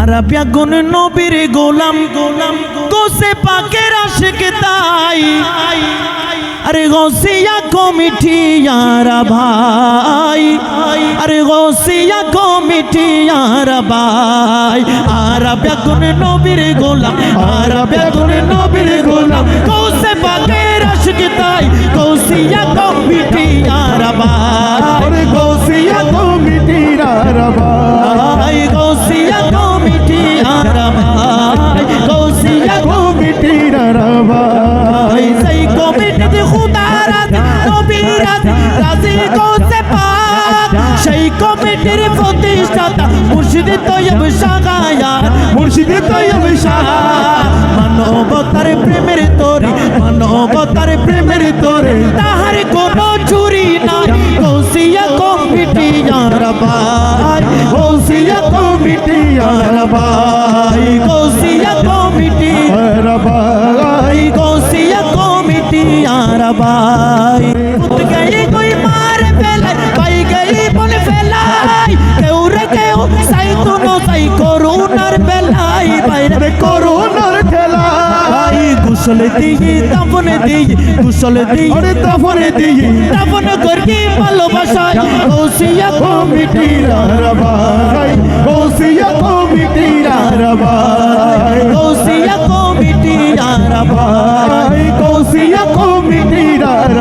Arabia গুন নবীর গোলাম গোলাম গোসে পাকের আশেক তাই। আরে গৌসিয়া কমিটি আরা ভাই, আরে গৌসিয়া কমিটি আরা ভাই। আরাবিয়া গুন নবীর গোলাম আরাবিয়া গুন নবীর গোলাম, গোসে পাকের আশেক তাই, গৌসিয়া সেই কমিটির প্রতিষ্ঠাতা মুর্শিদ তৈয়ব সাগায়া মুর্শিদে তৈব শাহ। মানবতার প্রেমের তোরে মানবতার প্রেমের তোরে। তাহার কোনো চুরি নাই। গৌসিয়া আরা পুত গই কই মার ফেলাই ভাই গই বন ফেলাই। কেউ রে কেউ সাই তুনো সাই করুণার বেলাই। ভাই রে করোনার খেলা ভাই কুশল দিই তাপন দিই কুশল দিই দিয়ে তাপন করবি ভালোবাসায়। গৌসিয়া কমিটি কমিটির আরাবাই গৌসিয়া কমিটির আরাবাই গৌসিয়া কমিটি আরা ভাই গৌসিয়া